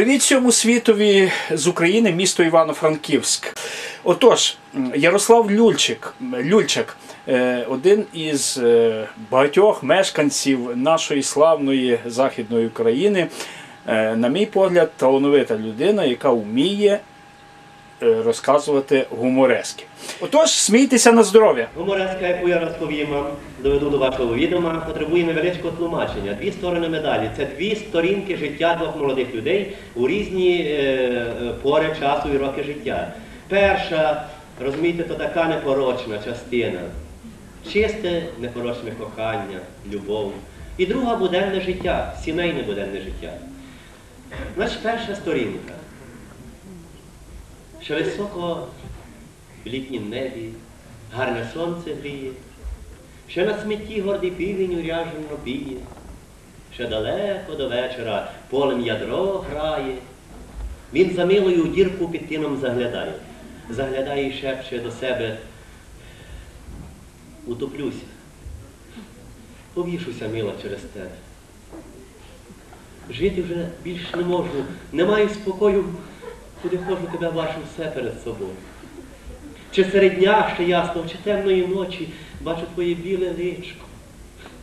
Привіт всьому світові з України, місто Івано-Франківськ. Отож, Ярослав Люльчик, Люльчик е, один із е, багатьох мешканців нашої славної Західної України. Е, На мій погляд, талановита людина, яка вміє розказувати гуморески. Отож, смійтеся на здоров'я. Гумореска, яку я розповім вам, доведу до вашого відома, потребує невеличкого тлумачення. Дві сторони медалі. Це дві сторінки життя двох молодих людей у різні е, е, пори часу і роки життя. Перша, розумієте, то така непорочна частина. Чисте непорочне кохання, любов. І друга буденне життя, сімейне буденне життя. Значить, перша сторінка. Що високо в літнім небі, гарне сонце гріє, ще на смітті гордий півень уряжено піє, ще далеко до вечора полем ядро грає. Він за милою дірку під тином заглядає, заглядає і шепче до себе, утоплюся, повішуся, мила, через тебе. Жити вже більш не можу, не маю спокою, куди хожу тебе бачу все перед собою. Чи серед дня ще ясно, чи темної ночі бачу твоє біле личко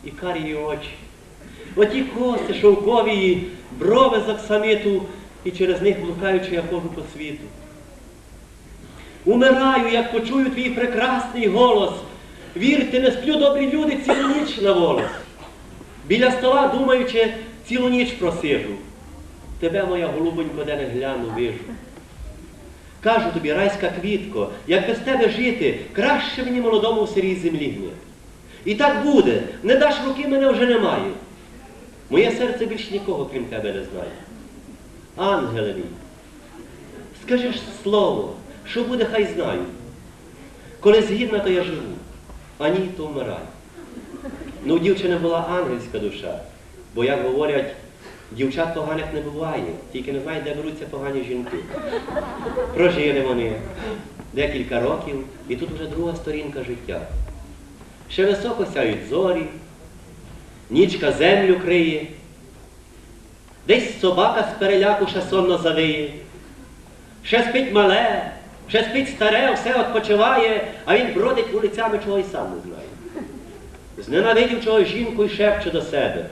і карі очі. Оті коси шовкові, брови з оксамиту, і через них блукаючи, я ходжу по світу. Умираю, як почую твій прекрасний голос. Вірте, не сплю добрі люди цілу ніч на волос. Біля стола, думаючи, цілу ніч просижу. Тебе, моя голубонько, де не гляну, вижу. Кажу тобі, райська квітко, як без тебе жити, краще мені молодому в сирій землі гнити. І так буде, не даш руки, мене вже немає. Моє серце більш нікого, крім тебе, не знає. Ангеле мій, скажи ж слово, що буде, хай знаю. Коли згідна, то я живу, а ні, то вмираю. Ну, у дівчини була ангельська душа, бо, як говорять, дівчат поганих не буває, тільки не знають, де беруться погані жінки. Прожили вони декілька років, і тут вже друга сторінка життя. Ще високо сяють зорі, нічка землю криє, десь собака з переляку ще сонно завиє, ще спить мале, ще спить старе, все відпочиває, а він бродить вулицями, чого й сам не знає. Зненавидів чого жінку і шепче до себе.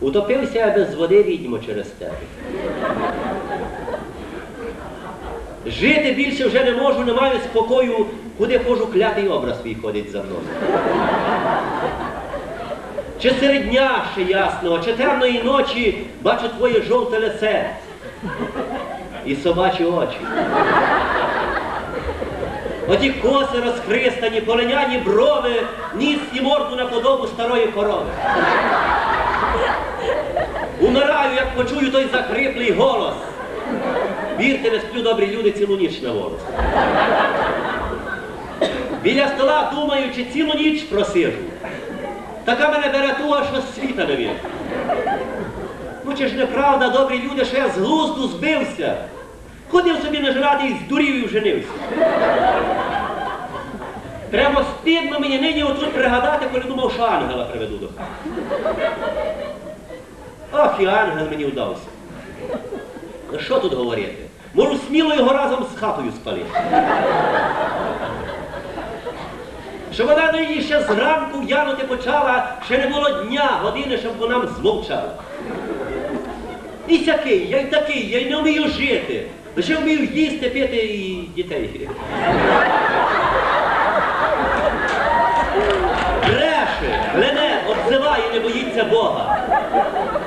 Утопився я без води, відьмо, через тебе. Жити більше вже не можу, не маю спокою, куди хожу, клятий образ свій ходить за мною. Чи серед дня ще ясного, чи темної ночі бачу твоє жовте лице і собачі очі. Оті коси розхристані, полиняні брови, ніс і морду на подобу старої корови. Почую той захриплий голос. Вірте, не сплю добрі люди цілу ніч на волос. Біля стола, думаючи, цілу ніч просижу. Така мене бере туга, що світа не вірю. Ну чи ж неправда, добрі люди, що я з глузду збився. Ходив собі на жради і здурів і вженився. Прямо стидно мені нині отут пригадати, коли думав, що ангела приведу до хати. Ох, і ангел мені вдався. Що тут говорити? Можу сміло його разом з хатою спалити. Що вона на її ще зранку в'янути почала, ще не було дня, години, щоб вона змовчала. І сякий, я й такий, я й не вмію жити. Лише вмію їсти, пити і дітей. Боїться Бога.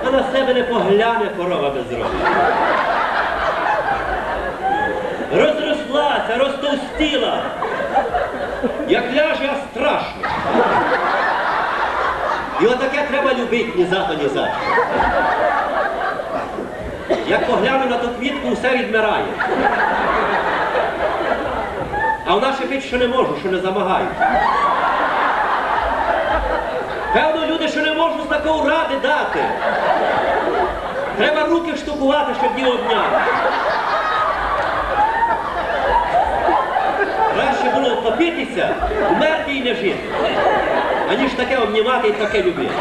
А на себе не погляне корова без року. Розрослася, розтовстіла. Як ляже, а страшно. І отаке треба любити ні за то, ні за. Як погляну на ту квітку, все відмирає. А вона шипить, що не можу, що не замагаю. Певно, люди, що не можуть такого ради дати. Треба руки штукувати, щоб діло обняти. Краще було втопитися, вмерти і не жити, аніж таке обнімати і таке любити.